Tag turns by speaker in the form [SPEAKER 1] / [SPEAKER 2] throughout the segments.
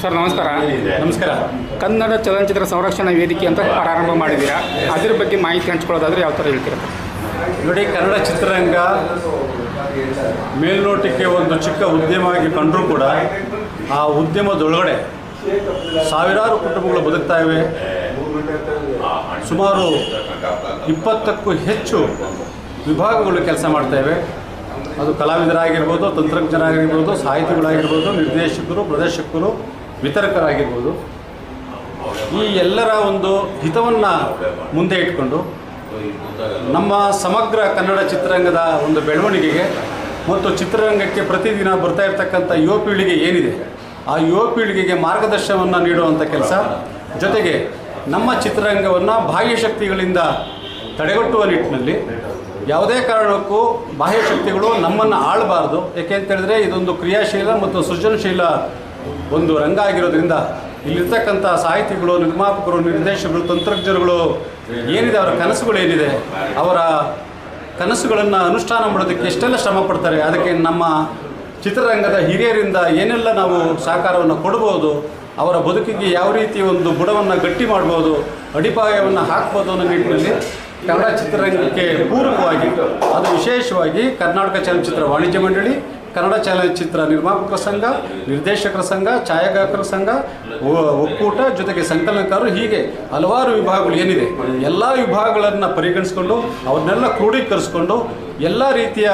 [SPEAKER 1] Sir ನಮಸ್ಕಾರ.
[SPEAKER 2] ನಮಸ್ಕಾರ.
[SPEAKER 1] ಕನ್ನಡ ಚಲನಚಿತ್ರ ಸಂರಕ್ಷಣಾ ವೇದಿಕೆ ಅಂತ ಪ್ರಾರಂಭ ಮಾಡಿದ್ದೀರಾ? ಅದ್ರ ಬಗ್ಗೆ ಮಾಹಿತಿ ಹಂಚ್ಕೊಳ್ಳೋದಾದ್ರೆ ಯಾವ ಥರ ಹೇಳ್ತೀರಾ?
[SPEAKER 2] ನೋಡಿ ಕನ್ನಡ ಚಿತ್ರರಂಗ ಮೇಲ್ನೋಟಕ್ಕೆ ಒಂದು ಚಿಕ್ಕ ಉದ್ಯಮವಾಗಿ ಕಂಡರೂ ಕೂಡ ಆ ಉದ್ಯಮದೊಳಗಡೆ ಸಾವಿರಾರು ಕುಟುಂಬಗಳು ಬದುಕ್ತಾ ಇವೆ. ಸುಮಾರು ಇಪ್ಪತ್ತಕ್ಕೂ ಹೆಚ್ಚು ವಿಭಾಗಗಳು ಕೆಲಸ ಮಾಡ್ತಾ ಇವೆ. ಅದು ಕಲಾವಿದರಾಗಿರ್ಬೋದು ತಂತ್ರಜ್ಞರಾಗಿರ್ಬೋದು ಸಾಹಿತಿಗಳಾಗಿರ್ಬೋದು ನಿರ್ದೇಶಕರು ಪ್ರದರ್ಶಕರು ವಿತರಕರಾಗಿರ್ಬೋದು. ಈ ಎಲ್ಲರ ಒಂದು ಹಿತವನ್ನು ಮುಂದೆ ಇಟ್ಕೊಂಡು ನಮ್ಮ ಸಮಗ್ರ ಕನ್ನಡ ಚಿತ್ರರಂಗದ ಒಂದು ಬೆಳವಣಿಗೆಗೆ ಮತ್ತು ಚಿತ್ರರಂಗಕ್ಕೆ ಪ್ರತಿದಿನ ಬರ್ತಾ ಇರ್ತಕ್ಕಂಥ ಯುವ ಪೀಳಿಗೆ ಏನಿದೆ, ಆ ಯುವ ಪೀಳಿಗೆಗೆ ಮಾರ್ಗದರ್ಶನವನ್ನು ನೀಡುವಂಥ ಕೆಲಸ, ಜೊತೆಗೆ ನಮ್ಮ ಚಿತ್ರರಂಗವನ್ನು ಬಾಹ್ಯ ಶಕ್ತಿಗಳಿಂದ ತಡೆಗಟ್ಟುವ ನಿಟ್ಟಿನಲ್ಲಿ ಯಾವುದೇ ಕಾರಣಕ್ಕೂ ಬಾಹ್ಯ ಶಕ್ತಿಗಳು ನಮ್ಮನ್ನು ಆಳಬಾರ್ದು. ಹೇಳಿದ್ರೆ, ಇದೊಂದು ಕ್ರಿಯಾಶೀಲ ಮತ್ತು ಸೃಜನಶೀಲ ಒಂದು ರಂಗ ಆಗಿರೋದ್ರಿಂದ ಇಲ್ಲಿರ್ತಕ್ಕಂಥ ಸಾಹಿತಿಗಳು, ನಿರ್ಮಾಪಕರು, ನಿರ್ದೇಶಕರು, ತಂತ್ರಜ್ಞರುಗಳು ಏನಿದೆ, ಅವರ ಕನಸುಗಳು ಏನಿದೆ, ಅವರ ಕನಸುಗಳನ್ನು ಅನುಷ್ಠಾನ ಮಾಡೋದಕ್ಕೆ ಎಷ್ಟೆಲ್ಲ ಶ್ರಮ ಪಡ್ತಾರೆ, ಅದಕ್ಕೆ ನಮ್ಮ ಚಿತ್ರರಂಗದ ಹಿರಿಯರಿಂದ ಏನೆಲ್ಲ ನಾವು ಸಹಕಾರವನ್ನು ಕೊಡ್ಬೋದು, ಅವರ ಬದುಕಿಗೆ ಯಾವ ರೀತಿ ಒಂದು ಬುಡವನ್ನು ಗಟ್ಟಿ ಮಾಡ್ಬೋದು, ಅಡಿಪಾಯವನ್ನು ಹಾಕ್ಬೋದು ಅನ್ನೋ ನಿಟ್ಟಿನಲ್ಲಿ ಕನ್ನಡ ಚಿತ್ರರಂಗಕ್ಕೆ ಪೂರಕವಾಗಿ, ಅದು ವಿಶೇಷವಾಗಿ ಕರ್ನಾಟಕ ಚಲನಚಿತ್ರ ವಾಣಿಜ್ಯ ಮಂಡಳಿ ಕನ್ನಡ ಚಲನಚಿತ್ರ ನಿರ್ಮಾಪಕರ ಸಂಘ, ನಿರ್ದೇಶಕರ ಸಂಘ, ಛಾಯಾಗ್ರಾಹಕರ ಸಂಘ ಒಕ್ಕೂಟ ಜೊತೆಗೆ ಸಂಕಲನಕಾರರು ಹೀಗೆ ಹಲವಾರು ವಿಭಾಗಗಳು ಏನಿದೆ. ಎಲ್ಲ ವಿಭಾಗಗಳನ್ನು ಪರಿಗಣಿಸ್ಕೊಂಡು ಅವನ್ನೆಲ್ಲ ಕ್ರೋಢೀಕರಿಸ್ಕೊಂಡು ಎಲ್ಲ ರೀತಿಯ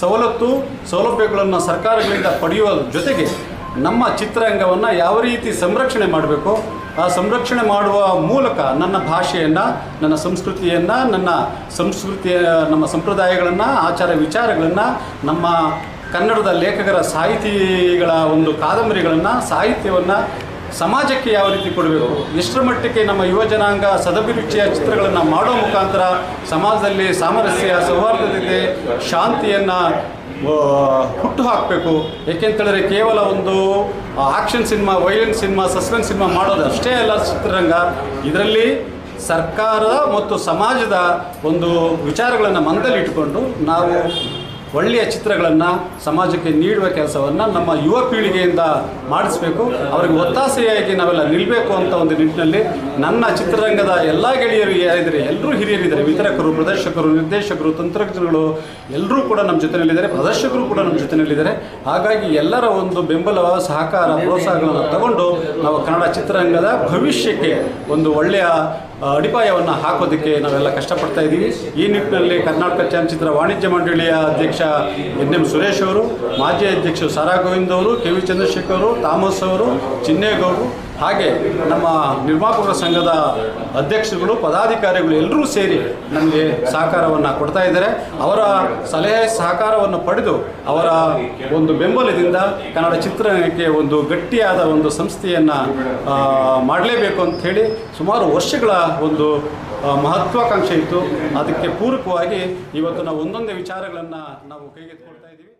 [SPEAKER 2] ಸವಲತ್ತು, ಸೌಲಭ್ಯಗಳನ್ನು ಸರ್ಕಾರಗಳಿಂದ ಪಡೆಯುವ ಜೊತೆಗೆ ನಮ್ಮ ಚಿತ್ರರಂಗವನ್ನು ಯಾವ ರೀತಿ ಸಂರಕ್ಷಣೆ ಮಾಡಬೇಕು, ಆ ಸಂರಕ್ಷಣೆ ಮಾಡುವ ಮೂಲಕ ನನ್ನ ಭಾಷೆಯನ್ನು, ನನ್ನ ಸಂಸ್ಕೃತಿಯನ್ನು, ನನ್ನ ಸಂಸ್ಕೃತಿಯ, ನಮ್ಮ ಸಂಪ್ರದಾಯಗಳನ್ನು, ಆಚಾರ ವಿಚಾರಗಳನ್ನು ನಮ್ಮ ಕನ್ನಡದ ಲೇಖಕರ ಸಾಹಿತಿಗಳ ಒಂದು ಕಾದಂಬರಿಗಳನ್ನು, ಸಾಹಿತ್ಯವನ್ನು ಸಮಾಜಕ್ಕೆ ಯಾವ ರೀತಿ ಕೊಡಬೇಕು? ಎಷ್ಟರ ಮಟ್ಟಿಗೆ ನಮ್ಮ ಯುವ ಜನಾಂಗ ಸದಭಿರುಚಿಯ ಚಿತ್ರಗಳನ್ನು ಮಾಡೋ ಮುಖಾಂತರ ಸಮಾಜದಲ್ಲಿ ಸಾಮರಸ್ಯ ಸೌಹಾರ್ದತೆ ಶಾಂತಿಯನ್ನು ಹುಟ್ಟು ಹಾಕಬೇಕು? ಏಕೆಂತೇಳಿದ್ರೆ ಕೇವಲ ಒಂದು action cinema, violence cinema, suspense cinema ಮಾಡೋದು ಅಷ್ಟೇ ಅಲ್ಲ ಚಿತ್ರರಂಗ. ಇದರಲ್ಲಿ ಸರ್ಕಾರ ಮತ್ತು ಸಮಾಜದ ಒಂದು ವಿಚಾರಗಳನ್ನು ಮನದಲ್ಲಿಟ್ಟುಕೊಂಡು ನಾವು ಒಳ್ಳೆಯ ಚಿತ್ರಗಳನ್ನು ಸಮಾಜಕ್ಕೆ ನೀಡುವ ಕೆಲಸವನ್ನು ನಮ್ಮ ಯುವ ಪೀಳಿಗೆಯಿಂದ ಮಾಡಿಸ್ಬೇಕು. ಅವರಿಗೆ ಒತ್ತಾಸೆಯಾಗಿ ನಾವೆಲ್ಲ ನಿಲ್ಲಬೇಕು ಅಂತ ಒಂದು ನಿಟ್ಟಿನಲ್ಲಿ ನನ್ನ ಚಿತ್ರರಂಗದ ಎಲ್ಲ ಗೆಳೆಯರು ಯಾರಿದ್ದಾರೆ ಎಲ್ಲರೂ ಹಿರಿಯರಿದ್ದಾರೆ. ವಿತರಕರು, ಪ್ರದರ್ಶಕರು, ನಿರ್ದೇಶಕರು ತಂತ್ರಜ್ಞರುಗಳು ಎಲ್ಲರೂ ಕೂಡ ನಮ್ಮ ಜೊತೆಯಲ್ಲಿದ್ದಾರೆ. ಪ್ರದರ್ಶಕರು ಕೂಡ ನಮ್ಮ ಜೊತೆಯಲ್ಲಿದ್ದಾರೆ. ಹಾಗಾಗಿ ಎಲ್ಲರ ಒಂದು ಬೆಂಬಲ ಸಹಕಾರ, ಪ್ರೋತ್ಸಾಹಗಳನ್ನು ತಗೊಂಡು ನಾವು ಕನ್ನಡ ಚಿತ್ರರಂಗದ ಭವಿಷ್ಯಕ್ಕೆ ಒಂದು ಒಳ್ಳೆಯ ಅಡಿಪಾಯವನ್ನು ಹಾಕೋದಕ್ಕೆ ನಾವೆಲ್ಲ ಕಷ್ಟಪಡ್ತಾ ಇದ್ದೀವಿ. ಈ ನಿಟ್ಟಿನಲ್ಲಿ ಕರ್ನಾಟಕ ಚಲನಚಿತ್ರ ವಾಣಿಜ್ಯ ಮಂಡಳಿಯ ಅಧ್ಯಕ್ಷ ಎನ್ ಎಂ ಸುರೇಶ್ ಅವರು, ಮಾಜಿ ಅಧ್ಯಕ್ಷರು ಸಾರಾ ಗೋವಿಂದ್ ಅವರು, ಕೆ ವಿ ಚಂದ್ರಶೇಖರ್ ಅವರು ಥಾಮಸ್ ಅವರು, ಚಿನ್ನೇಗೌಡರು ಹಾಗೆ ನಮ್ಮ ನಿರ್ಮಾಪಕರ ಸಂಘದ ಅಧ್ಯಕ್ಷರುಗಳು, ಪದಾಧಿಕಾರಿಗಳು ಎಲ್ಲರೂ ಸೇರಿ ನಮಗೆ ಸಹಕಾರವನ್ನು ಕೊಡ್ತಾ ಇದ್ದಾರೆ. ಅವರ ಸಲಹೆ ಸಹಕಾರವನ್ನು ಪಡೆದು ಅವರ ಒಂದು ಬೆಂಬಲದಿಂದ ಕನ್ನಡ ಚಿತ್ರರಂಗಕ್ಕೆ ಒಂದು ಗಟ್ಟಿಯಾದ ಒಂದು ಸಂಸ್ಥೆಯನ್ನು ಮಾಡಲೇಬೇಕು ಅಂಥೇಳಿ ಸುಮಾರು ವರ್ಷಗಳ ಒಂದು ಮಹತ್ವಾಕಾಂಕ್ಷೆ ಇತ್ತು. ಅದಕ್ಕೆ ಪೂರಕವಾಗಿ ಇವತ್ತು ನಾವು ಒಂದೊಂದೇ ವಿಚಾರಗಳನ್ನು ನಾವು ಕೈಗೆತ್ತಿಕೊಳ್ತಾ ಇದ್ದೀವಿ.